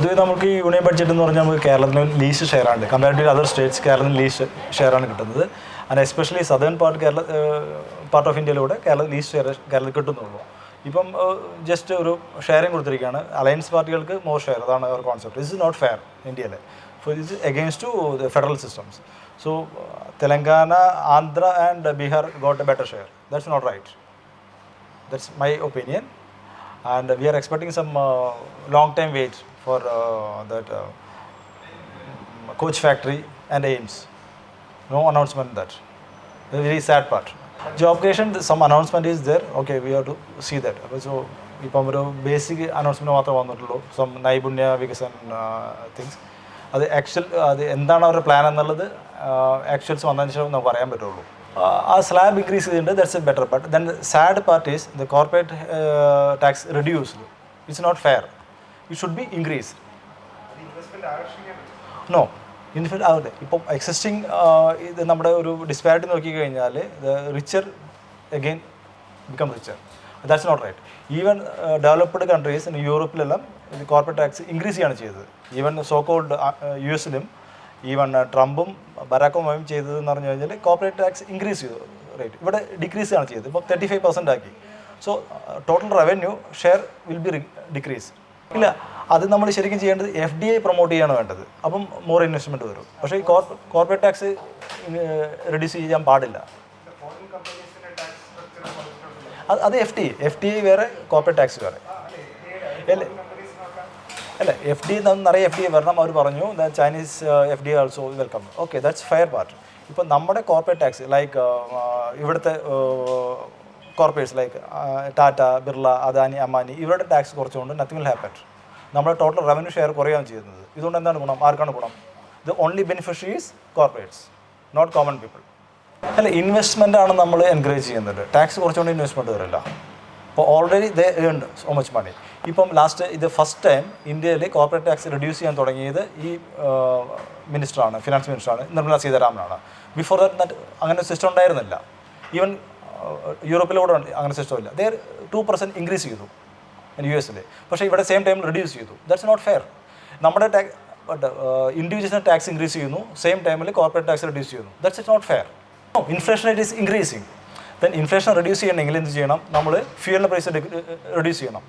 പൊതുവെ നമുക്ക് ഈ യൂണിയൻ ബഡ്ജറ്റ് എന്ന് പറഞ്ഞാൽ നമുക്ക് കേരളത്തിന് ലീസ്റ്റ് ആണ്. കമ്പാരിറ്റീവ് അതർ സ്റ്റേറ്റ്സ് കേരളത്തിന് ലീസ്റ്റ് ആണ് കിട്ടുന്നത്. And especially southern part Kerala part of ഇന്ത്യയിലൂടെ Kerala least share കേരളത്തിൽ കിട്ടുന്നുള്ളൂ. ഇപ്പം ജസ്റ്റ് ഒരു ഷെയറിങ് കൊടുത്തിരിക്കുകയാണ്. അലയൻസ് പാർട്ടികൾക്ക് മോർ ഷെയർ അതാണ് our concept is not fair ഇന്ത്യയിലെ. For is against to the federal systems so Telangana Andhra and Bihar got a better share that's not right that's my opinion and we are expecting some long time wait for uh, that uh, coach factory and AIMS. No announcement that. The very sad part. Job creation, some announcement is there. Okay, we have to see that. So, ഇപ്പം ഒരു basic announcement മാത്രമേ വന്നിട്ടുള്ളൂ some നൈപുണ്യ വികസൻ things അത് actual അത് എന്താണ് അവരുടെ പ്ലാൻ എന്നുള്ളത് ആക്ച്വൽസ് വന്നതിന് ശേഷം നമുക്ക് പറയാൻ പറ്റുള്ളൂ ആ സ്ലാബ് ഇൻക്രീസ് ചെയ്തിട്ടുണ്ട് that's a better but then sad part is the corporate tax reduced it's not fair should be increase no infill ആവട്ടെ ഇപ്പം എക്സിസ്റ്റിംഗ് ഇത് നമ്മുടെ ഒരു ഡിസ്പാരിറ്റി നോക്കിക്കഴിഞ്ഞാൽ the richer again become richer that's not right even developed countries യൂറോപ്പിലെല്ലാം corporate tax increase ചെയ്യാണ് ചെയ്തത്. Even so called U എസിലും even ട്രംപും ബറാക്ക് ഒബാമയും ചെയ്തതെന്ന് പറഞ്ഞു കഴിഞ്ഞാൽ കോർപ്പറേറ്റ് ടാക്സ് ഇൻക്രീസ് ചെയ്തു. റേറ്റ് ഇവിടെ ഡിക്രീസ് ആണ് ചെയ്തത്. ഇപ്പോൾ തേർട്ടി ഫൈവ് പെർസെന്റ് ആക്കി so total revenue share will be decrease ഇല്ല. അത് നമ്മൾ ശരിക്കും ചെയ്യേണ്ടത് എഫ് ഡി ഐ പ്രൊമോട്ട് ചെയ്യാണ് വേണ്ടത്. അപ്പം മോർ ഇൻവെസ്റ്റ്മെന്റ് വരും. പക്ഷേ ഈ കോർപ്പറേറ്റ് ടാക്സ് റെഡ്യൂസ് ചെയ്യാൻ പാടില്ല. അത് F D F D I വേറെ കോർപ്പറേറ്റ് ടാക്സ് വേറെ. അല്ലേ? അല്ല എഫ് ഡി നിറയെ എഫ് ഡി വരണം അവർ പറഞ്ഞു. Chinese F D also welcome okay that's fair part ഇപ്പം നമ്മുടെ കോർപ്പറേറ്റ് ടാക്സ് ലൈക്ക് ഇവിടുത്തെ കോർപ്പറേറ്റ്സ് ലൈക്ക് ടാറ്റ ബിർള അദാനി അമാനി ഇവരുടെ ടാക്സ് കുറച്ചുകൊണ്ട് നത്തിങ് വിൽ ഹാപ്പൻ നമ്മുടെ ടോട്ടൽ റവന്യൂ ഷെയർ കുറയുകയാണ് ചെയ്യുന്നത്. ഇതുകൊണ്ട് എന്താണ് ഗുണം? ആർക്കാണ് ഗുണം? The only beneficiaries corporates not common people അല്ല ഇൻവെസ്റ്റ്മെന്റ് ആണ് നമ്മൾ എൻകറേജ് ചെയ്യുന്നത്. ടാക്സ് കുറച്ചുകൊണ്ട് ഇൻവെസ്റ്റ്മെന്റ് വരില്ല. അപ്പോൾ already they earn so much money ഇപ്പം ലാസ്റ്റ് ഇത് ഫസ്റ്റ് ടൈം ഇന്ത്യയിൽ കോർപ്പറേറ്റ് ടാക്സ് റെഡ്യൂസ് ചെയ്യാൻ തുടങ്ങിയത് ഈ മിനിസ്റ്ററാണ് ഫിനാൻസ് മിനിസ്റ്ററാണ് നിർമ്മല സീതാരാമനാണ്. ബിഫോർ ദാറ്റ് അങ്ങനെ സിസ്റ്റം ഉണ്ടായിരുന്നില്ല. ഈവൻ യൂറോപ്പിലൂടെ അങ്ങനെ സിസ്റ്റമില്ല. ദേർ ടു പെർസെന്റ് ഇൻക്രീസ് ചെയ്തു യു എസിൽ പക്ഷേ ഇവിടെ സെയിം ടൈം റെഡ്യൂസ് ചെയ്തു. ദാറ്റ്സ് നോട്ട് ഫെയർ നമ്മുടെ ടാക്സ് ടാക്സ് ഇൻക്രീസ് ചെയ്യുന്നു. സെയിം ടൈമിൽ കോർപ്പറേറ്റ് ടാക്സ് റെഡ്യൂസ് ചെയ്യുന്നു. That's it not fair inflation rate is increasing then inflation reduce ചെയ്യണമെങ്കിൽ എന്ത് ചെയ്യണം? നമ്മൾ ഫ്യൂലിന്റെ പ്രൈസ് റെഡ്യൂസ് ചെയ്യണം.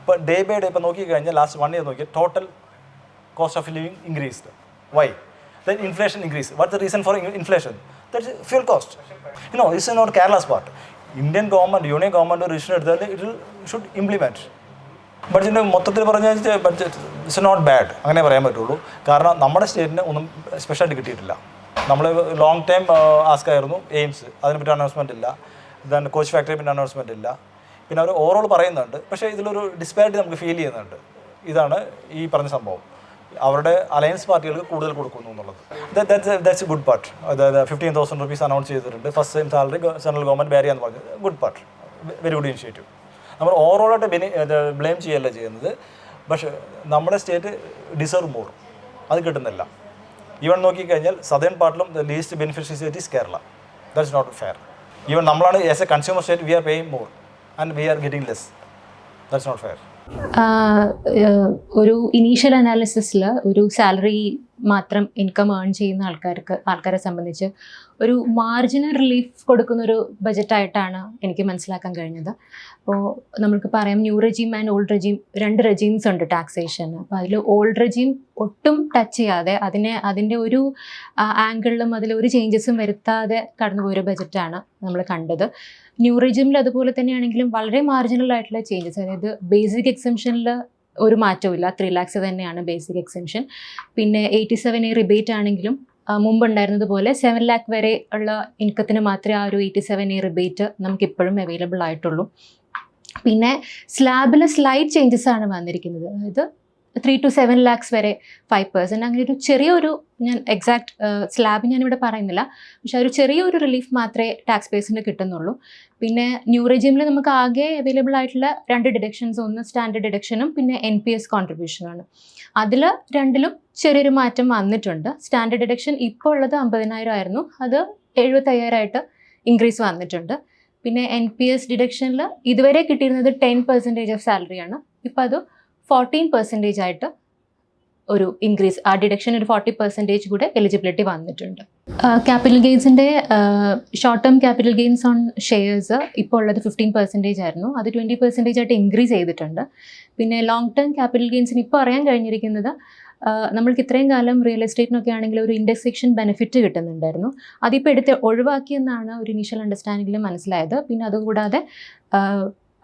ഇപ്പോൾ ഡേ ബൈ ഡേ ഇപ്പോൾ നോക്കിക്കഴിഞ്ഞാൽ ലാസ്റ്റ് വൺ ഇയർ നോക്കിയാൽ total cost of living increased why then inflation increase what the reason for inflation that fuel cost you know it's not Kerala's part Indian government union government ഒരു issue എടുത്താൽ it should implement budget മൊത്തത്തിൽ പറഞ്ഞാൽ budget it's not bad അങ്ങനെ പറയാൻ പറ്റുള്ളൂ. കാരണം നമ്മുടെ സ്റ്റേറ്റിന് ഒന്നും സ്പെഷ്യലായിട്ട് കിട്ടിയിട്ടില്ല. നമ്മൾ ലോങ് ടൈം ആസ്ക് ആയിരുന്നു എയിംസ് അതിനെപ്പറ്റി അനൗൺസ്മെന്റ് ഇല്ല. ദെൻ കോച്ച് ഫാക്ടറിയെ പിന്നെ അനൗൺസ്മെന്റ് ഇല്ല. പിന്നെ അവർ ഓവറോൾ പറയുന്നുണ്ട്. പക്ഷേ ഇതിലൊരു ഡിസ്പാരിറ്റി നമുക്ക് ഫീൽ ചെയ്യുന്നുണ്ട്. ഇതാണ് ഈ പറഞ്ഞ സംഭവം. അവരുടെ അലയൻസ് പാർട്ടികൾക്ക് കൂടുതൽ കൊടുക്കുന്നു എന്നുള്ളത്. ദാറ്റ്സ് ഗുഡ് പാർട്ട് അതായത് ഫിഫ്റ്റീൻ തൗസൻഡ് റുപ്പീസ് അനൗൺസ് ചെയ്തിട്ടുണ്ട്. First time salary central government ബാരി എന്ന് പറഞ്ഞത് good part very good initiative നമ്മൾ ഓവറോളായിട്ട് ബെനി ബ്ലെയിം ചെയ്യല്ല ചെയ്യുന്നത്. പക്ഷേ നമ്മുടെ സ്റ്റേറ്റ് ഡിസേർവ് മോർ അത് കിട്ടുന്നില്ല. ഈവൻ നോക്കിക്കഴിഞ്ഞാൽ southern പാർട്ടിലും the least beneficial state is Kerala that's not fair even നമ്മളാണ് as a consumer state we are paying more and we are getting less that's not fair ഒരു initial അനാലിസിസിൽ ഒരു salary മാത്രം income earn ചെയ്യുന്ന ആൾക്കാർക്ക് ആൾക്കാരെ സംബന്ധിച്ച് ഒരു മാർജിനൽ റിലീഫ് കൊടുക്കുന്ന ഒരു ബജറ്റായിട്ടാണ് എനിക്ക് മനസ്സിലാക്കാൻ കഴിഞ്ഞത്. അപ്പോൾ നമ്മൾക്ക് പറയാം new regime and old regime രണ്ട് റെജീംസ് ഉണ്ട് ടാക്സേഷൻ അപ്പോൾ അതിൽ ഓൾഡ് റെജീം ഒട്ടും ടച്ച് ചെയ്യാതെ അതിനെ അതിന്റെ ഒരു ആംഗിളിലും അതിൽ ഒരു ചേഞ്ചസും വരുത്താതെ കടന്നുപോയൊരു ബജറ്റാണ് നമ്മൾ കണ്ടത്. ന്യൂ റെജിമിൽ അതുപോലെ തന്നെയാണെങ്കിലും വളരെ മാർജിനൽ ആയിട്ടുള്ള ചേഞ്ചസ് അതായത് ബേസിക് എക്സംഷനിൽ ഒരു മാറ്റവും ഇല്ല ത്രീ ലാക്സ് തന്നെയാണ് ബേസിക് എക്സംഷൻ പിന്നെ എയ്റ്റി സെവൻ എ റിബേറ്റ് ആണെങ്കിലും മുമ്പ് ഉണ്ടായിരുന്നത് പോലെ സെവൻ ലാക്ക് വരെ ഉള്ള ഇൻകത്തിന് മാത്രമേ ആ ഒരു എയ്റ്റി സെവൻ എ റിബേറ്റ് നമുക്ക് ഇപ്പോഴും അവൈലബിൾ ആയിട്ടുള്ളൂ. പിന്നെ സ്ലാബിൽ സ്ലൈഡ് ചേഞ്ചസ് ആണ് വന്നിരിക്കുന്നത്. അതായത് ത്രീ ടു സെവൻ ലാക്സ് വരെ ഫൈവ് പേഴ്സന്റ് അങ്ങനെ ഒരു ചെറിയൊരു ഞാൻ എക്സാക്ട് സ്ലാബ് ഞാനിവിടെ പറയുന്നില്ല. പക്ഷെ ഒരു ചെറിയൊരു റിലീഫ് മാത്രമേ ടാക്സ് പേഴ്സിന് കിട്ടുന്നുള്ളൂ. പിന്നെ ന്യൂ റെജിമിൽ നമുക്ക് ആകെ അവൈലബിൾ ആയിട്ടുള്ള രണ്ട് ഡിഡക്ഷൻസ് ഒന്ന് സ്റ്റാൻഡേർഡ് ഡിഡക്ഷനും പിന്നെ എൻ പി എസ് കോൺട്രിബ്യൂഷനുമാണ് അതിൽ രണ്ടിലും ചെറിയൊരു മാറ്റം വന്നിട്ടുണ്ട്. സ്റ്റാൻഡേർഡ് ഡിഡക്ഷൻ ഇപ്പോൾ ഉള്ളത് അമ്പതിനായിരം ആയിരുന്നു. അത് എഴുപത്തയ്യായിരമായിട്ട് ഇൻക്രീസ് വന്നിട്ടുണ്ട്. പിന്നെ എൻ പി എസ് ഡിഡക്ഷനിൽ ഇതുവരെ കിട്ടിയിരുന്നത് ടെൻ പെർസെന്റേജ് ഓഫ് സാലറിയാണ് ഇപ്പോൾ അത് ഫോർട്ടീൻ പെർസെന്റേജ് ആയിട്ട് ഒരു ഇൻക്രീസ് ആ ഡിഡക്ഷൻ ഒരു ഫോർട്ടി പെർസെന്റേജ് കൂടെ എലിജിബിലിറ്റി വന്നിട്ടുണ്ട്. Capital ഗെയിൻസിന്റെ short term capital gains on shares ഇപ്പോൾ ഉള്ളത് ഫിഫ്റ്റീൻ പെർസെന്റേജ് ആയിരുന്നു. അത് ട്വന്റി പെർസെന്റേജ് ആയിട്ട് ഇൻക്രീസ് ചെയ്തിട്ടുണ്ട്. പിന്നെ ലോങ് ടേം ക്യാപിറ്റൽ ഗെയിൻസിന് ഇപ്പോൾ അറിയാൻ കഴിഞ്ഞിരിക്കുന്നത് നമ്മൾക്ക് ഇത്രയും കാലം റിയൽ എസ്റ്റേറ്റിനൊക്കെ ആണെങ്കിൽ ഒരു ഇൻഡെക്സേഷൻ ബെനിഫിറ്റ് കിട്ടുന്നുണ്ടായിരുന്നു. അതിപ്പോൾ എടുത്ത് ഒഴിവാക്കിയെന്നാണ് ഒരു ഇനീഷ്യൽ അണ്ടർസ്റ്റാൻഡിങ്ങിൽ മനസ്സിലായത്. പിന്നെ അതുകൂടാതെ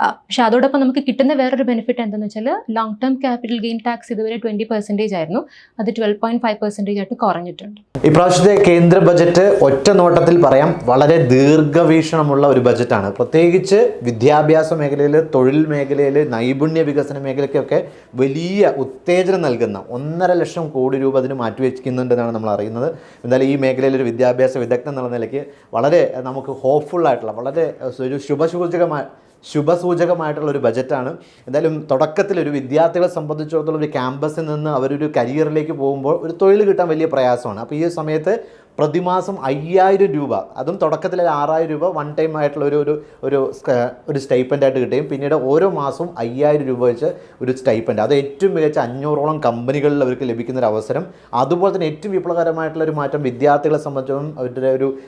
പക്ഷെ അതോടൊപ്പം നമുക്ക് കിട്ടുന്ന വേറൊരു ബെനിഫിറ്റ് എന്താണെന്ന് വെച്ചാൽ long term capital gain tax ഇതുവരെ ട്വന്റി പെർസെന്റേജ് ആയിരുന്നു. അത് ട്വൽവ് പോയിന്റ് ഫൈവ് പെർസെന്റേജ് ആയിട്ട് കുറഞ്ഞിട്ടുണ്ട്. ഇപ്രാവശ്യത്തെ കേന്ദ്ര ബജറ്റ് ഒറ്റ നോട്ടത്തിൽ പറയാം വളരെ ദീർഘവീക്ഷണമുള്ള ഒരു ബജറ്റാണ് പ്രത്യേകിച്ച് വിദ്യാഭ്യാസ മേഖലയിൽ തൊഴിൽ മേഖലയിൽ നൈപുണ്യ വികസന മേഖലയ്ക്കൊക്കെ വലിയ ഉത്തേജനം നൽകുന്ന ഒന്നര ലക്ഷം കോടി രൂപ അതിന് മാറ്റിവെക്കുന്നുണ്ടെന്നാണ് നമ്മൾ അറിയുന്നത്. എന്തായാലും ഈ മേഖലയിൽ ഒരു വിദ്യാഭ്യാസ വിദഗ്ധൻ എന്നുള്ള നിലയ്ക്ക് വളരെ നമുക്ക് ഹോപ്പ്ഫുൾ ആയിട്ടുള്ള വളരെ ഒരു ശുഭസൂചകമായ ശുഭസൂചകമായിട്ടുള്ള ഒരു ബജറ്റാണ്. എന്തായാലും തുടക്കത്തിൽ ഒരു വിദ്യാർത്ഥികളെ സംബന്ധിച്ചിടത്തോളം ഒരു ക്യാമ്പസിൽ നിന്ന് അവരൊരു കരിയറിലേക്ക് പോകുമ്പോൾ ഒരു തൊഴിൽ കിട്ടാൻ വലിയ പ്രയാസമാണ്. അപ്പോൾ ഈ സമയത്ത് പ്രതിമാസം അയ്യായിരം രൂപ അതും തുടക്കത്തിൽ ആറായിരം രൂപ വൺ ടൈം ആയിട്ടുള്ള ഒരു ഒരു ഒരു സ്റ്റൈപ്പന്റ് ആയിട്ട് കിട്ടുകയും പിന്നീട് ഓരോ മാസവും അയ്യായിരം രൂപ വെച്ച് ഒരു സ്റ്റൈപ്പന്റ് അത് ഏറ്റവും മികച്ച അഞ്ഞൂറോളം കമ്പനികളിൽ അവർക്ക് ലഭിക്കുന്ന ഒരു അവസരം. അതുപോലെ തന്നെ ഏറ്റവും വിപ്ലവകരമായിട്ടുള്ള ഒരു മാറ്റം വിദ്യാർത്ഥികളെ സംബന്ധിച്ചിടത്തോളം അവരുടെ ഒരു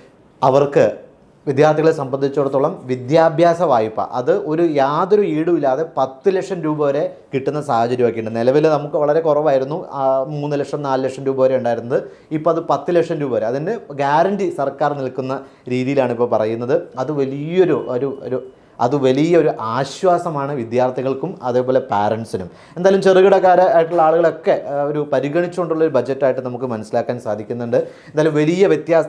അവർക്ക് വിദ്യാർത്ഥികളെ സംബന്ധിച്ചിടത്തോളം വിദ്യാഭ്യാസ വായ്പ. അത് ഒരു യാതൊരു ഈടുമില്ലാതെ പത്ത് ലക്ഷം രൂപ വരെ കിട്ടുന്ന സാഹചര്യമൊക്കെ ഉണ്ട്. നിലവിൽ നമുക്ക് വളരെ കുറവായിരുന്നു. മൂന്ന് ലക്ഷം നാല് ലക്ഷം രൂപ വരെ ഉണ്ടായിരുന്നത്. ഇപ്പോൾ അത് പത്ത് ലക്ഷം രൂപ വരെ. അതിന് ഗ്യാരണ്ടി സർക്കാർ നിൽക്കുന്ന രീതിയിലാണ് ഇപ്പോൾ പറയുന്നത്. അത് വലിയൊരു ഒരു ഒരു അത് വലിയൊരു ആശ്വാസമാണ് വിദ്യാർത്ഥികൾക്കും അതേപോലെ പാരൻസിനും. എന്തായാലും ചെറുകിടക്കാരായിട്ടുള്ള ആളുകളൊക്കെ ഒരു പരിഗണിച്ചുകൊണ്ടുള്ള ഒരു ബജറ്റായിട്ട് നമുക്ക് മനസ്സിലാക്കാൻ സാധിക്കുന്നുണ്ട്. എന്തായാലും വലിയ വ്യത്യാസ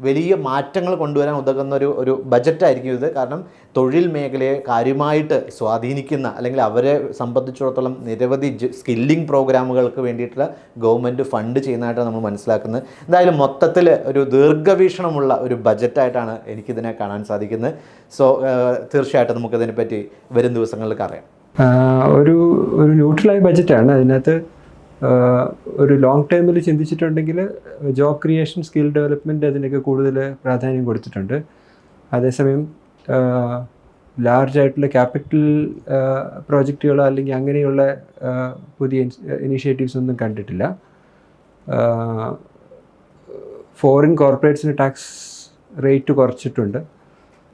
വലിയ മാറ്റങ്ങൾ കൊണ്ടുവരാൻ ഉതകുന്ന ഒരു ഒരു ബജറ്റായിരിക്കും ഇത്. കാരണം തൊഴിൽ മേഖലയെ കാര്യമായിട്ട് സ്വാധീനിക്കുന്ന അല്ലെങ്കിൽ അവരെ സംബന്ധിച്ചിടത്തോളം നിരവധി സ്കില്ലിംഗ് പ്രോഗ്രാമുകൾക്ക് വേണ്ടിയിട്ടുള്ള ഗവൺമെന്റ് ഫണ്ട് ചെയ്യുന്നതായിട്ടാണ് നമ്മൾ മനസ്സിലാക്കുന്നത്. എന്തായാലും മൊത്തത്തിൽ ഒരു ദീർഘവീക്ഷണമുള്ള ഒരു ബജറ്റായിട്ടാണ് എനിക്കിതിനെ കാണാൻ സാധിക്കുന്നത്. സോ തീർച്ചയായിട്ടും നമുക്കിതിനെപ്പറ്റി വരും ദിവസങ്ങളിൽ അറിയാം ഒരു ഒരു ന്യൂട്രലായ ബജറ്റാണ്. അതിനകത്ത് ഒരു ലോങ് ടേമിൽ ചിന്തിച്ചിട്ടുണ്ടെങ്കിൽ ജോബ് ക്രിയേഷൻ സ്കിൽ ഡെവലപ്മെന്റ് അതിനൊക്കെ കൂടുതൽ പ്രാധാന്യം കൊടുത്തിട്ടുണ്ട്. അതേസമയം ലാർജ് ആയിട്ടുള്ള ക്യാപിറ്റൽ പ്രോജക്റ്റുകളോ അല്ലെങ്കിൽ അങ്ങനെയുള്ള പുതിയ ഇനീഷ്യേറ്റീവ്സ് ഒന്നും കണ്ടിട്ടില്ല. ഫോറിൻ കോർപ്പറേറ്റ്സിന് ടാക്സ് റേറ്റ് കുറച്ചിട്ടുണ്ട്.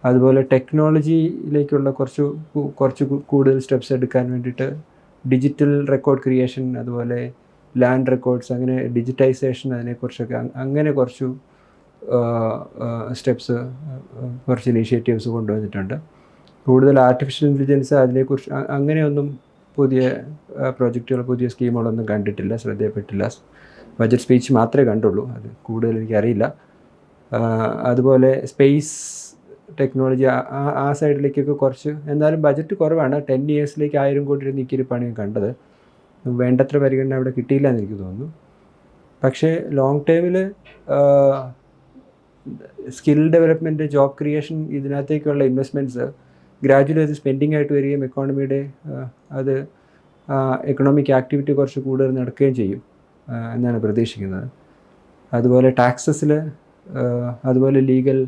അതുപോലെ ടെക്നോളജിയിലേക്കുള്ള കുറച്ച് കുറച്ച് കൂടുതൽ സ്റ്റെപ്സ് എടുക്കാൻ വേണ്ടിയിട്ട് ഡിജിറ്റൽ റെക്കോർഡ് ക്രിയേഷൻ അതുപോലെ ലാൻഡ് റെക്കോർഡ്സ് അങ്ങനെ ഡിജിറ്റൈസേഷൻ അതിനെക്കുറിച്ചൊക്കെ അങ്ങനെ കുറച്ചു സ്റ്റെപ്സ് കുറച്ച് ഇനീഷ്യേറ്റീവ്സ് കൊണ്ടുവന്നിട്ടുണ്ട്. കൂടുതൽ ആർട്ടിഫിഷ്യൽ ഇന്റലിജൻസ് അതിനെക്കുറിച്ച് അങ്ങനെയൊന്നും പുതിയ പ്രോജക്റ്റുകൾ പുതിയ സ്കീമുകളൊന്നും കണ്ടിട്ടില്ല ശ്രദ്ധയപ്പെട്ടില്ല. ബജറ്റ് സ്പീച്ച് മാത്രമേ കണ്ടുള്ളൂ അത് കൂടുതൽ എനിക്കറിയില്ല. അതുപോലെ സ്പേസ് ടെക്നോളജി ആ സൈഡിലേക്കൊക്കെ കുറച്ച് എന്നാലും ബജറ്റ് കുറവാണ്. ടെൻ ഇയേഴ്സിലേക്ക് ആയിരം കോടി രൂപ നീക്കിയിരിപ്പാണ് ഞാൻ കണ്ടത്. വേണ്ടത്ര പരിഗണന അവിടെ കിട്ടിയില്ല എന്ന് എനിക്ക് തോന്നുന്നു. പക്ഷേ ലോങ് ടേമിൽ സ്കിൽ ഡെവലപ്മെന്റ് ജോബ് ക്രിയേഷൻ ഇതിനകത്തേക്കുള്ള ഇൻവെസ്റ്റ്മെന്റ്സ് ഗ്രാജുവലി അത് സ്പെൻഡിങ് ആയിട്ട് വരികയും എക്കോണമിയുടെ അത് എക്കണോമിക് ആക്ടിവിറ്റി കുറച്ച് കൂടുതൽ നടക്കുകയും ചെയ്യും എന്നാണ് പ്രതീക്ഷിക്കുന്നത്. അതുപോലെ ടാക്സസിൽ അതുപോലെ ലീഗൽ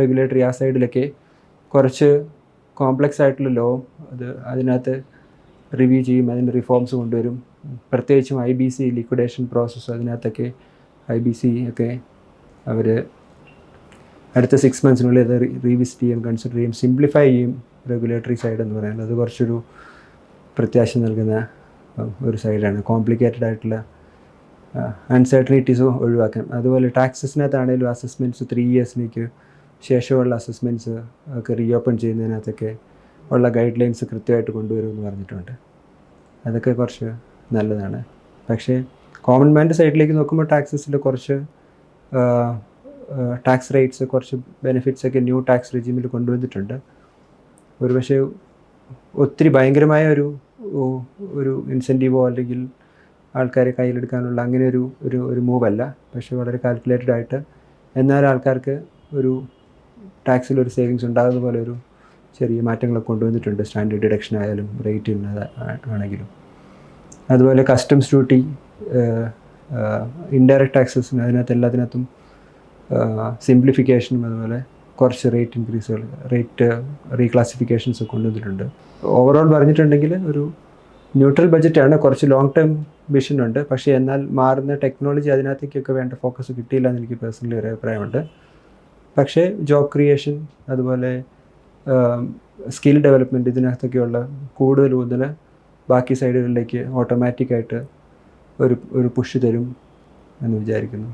റെഗുലേറ്ററി ആ സൈഡിലൊക്കെ കുറച്ച് കോംപ്ലക്സ് ആയിട്ടുള്ള ലോ അത് അതിനകത്ത് റിവ്യൂ ചെയ്യും അതിന്റെ റിഫോംസ് കൊണ്ടുവരും. പ്രത്യേകിച്ചും I B C liquidation process അതിനകത്തൊക്കെ ഐ ബി സി ഒക്കെ അവർ അടുത്ത സിക്സ് മന്ത്സിനുള്ളിൽ അത് റീവിസിറ്റ് ചെയ്യും കൺസിഡർ ചെയ്യും സിംപ്ലിഫൈ ചെയ്യും റെഗുലേറ്ററി സൈഡ് എന്ന് പറയുന്നത്. അത് കുറച്ചൊരു പ്രത്യാശ നൽകുന്ന ഒരു സൈഡാണ് കോംപ്ലിക്കേറ്റഡ് ആയിട്ടുള്ള അൺസർട്ടനിറ്റീസ് ഒഴിവാക്കാൻ. അതുപോലെ ടാക്സസിനകത്താണെങ്കിലും അസസ്മെന്റ്സ് ത്രീ ഇയേഴ്സിലേക്ക് ശേഷമുള്ള അസസ്മെന്റ്സ് ഒക്കെ റീഓപ്പൺ ചെയ്യുന്നതിനകത്തൊക്കെ ഉള്ള ഗൈഡ് ലൈൻസ് കൃത്യമായിട്ട് കൊണ്ടുവരുമെന്ന് പറഞ്ഞിട്ടുണ്ട്. അതൊക്കെ കുറച്ച് നല്ലതാണ്. പക്ഷേ കോമൺ മാന്റെ സൈഡിലേക്ക് നോക്കുമ്പോൾ ടാക്സസിൽ കുറച്ച് ടാക്സ് റേറ്റ്സ് കുറച്ച് ബെനിഫിറ്റ്സ് ഒക്കെ ന്യൂ ടാക്സ് റെജിമിൽ കൊണ്ടുവന്നിട്ടുണ്ട്. ഒരു പക്ഷേ ഒത്തിരി ഭയങ്കരമായ ഒരു ഒരു ഇൻസെന്റീവോ അല്ലെങ്കിൽ ആൾക്കാരെ കയ്യിലെടുക്കാനുള്ള അങ്ങനെ ഒരു ഒരു ഒരു മൂവ് അല്ല. പക്ഷേ വളരെ കാൽക്കുലേറ്റഡ് ആയിട്ട് എന്നാൽ ആൾക്കാർക്ക് ഒരു ടാക്സിൽ ഒരു സേവിങ്സ് ഉണ്ടാകുന്ന പോലെ ഒരു ചെറിയ മാറ്റങ്ങളൊക്കെ കൊണ്ടുവന്നിട്ടുണ്ട്. സ്റ്റാൻഡേർഡ് ഡിഡക്ഷൻ ആയാലും റേറ്റ് ആണെങ്കിലും. അതുപോലെ കസ്റ്റംസ് ഡ്യൂട്ടി ഇൻഡയറക്റ്റ് ടാക്സസ് അതിനകത്ത് എല്ലാത്തിനകത്തും സിംപ്ലിഫിക്കേഷനും അതുപോലെ കുറച്ച് റേറ്റ് ഇൻക്രീസുകൾ റേറ്റ് റീക്ലാസിഫിക്കേഷൻസ് കൊണ്ടുവന്നിട്ടുണ്ട്. ഓവറോൾ പറഞ്ഞിട്ടുണ്ടെങ്കിൽ ഒരു ന്യൂട്രൽ ബജറ്റാണ് കുറച്ച് ലോങ് ടേം വിഷൻ ഉണ്ട് പക്ഷേ എന്നാൽ മാറുന്ന ടെക്നോളജി അതിനകത്തേക്കൊക്കെ വേണ്ട ഫോക്കസ് കിട്ടിയില്ല എന്ന് എനിക്ക് പേഴ്സണലി ഒരു അഭിപ്രായമുണ്ട്. പക്ഷേ ജോബ് ക്രിയേഷൻ അതുപോലെ സ്കിൽ ഡെവലപ്മെന്റ് ഇതിനകത്തൊക്കെയുള്ള കൂടുതൽ കൂടുതൽ ബാക്കി സൈഡുകളിലേക്ക് ഓട്ടോമാറ്റിക്കായിട്ട് ഒരു ഒരു പുഷ് തരും എന്ന് വിചാരിക്കുന്നു.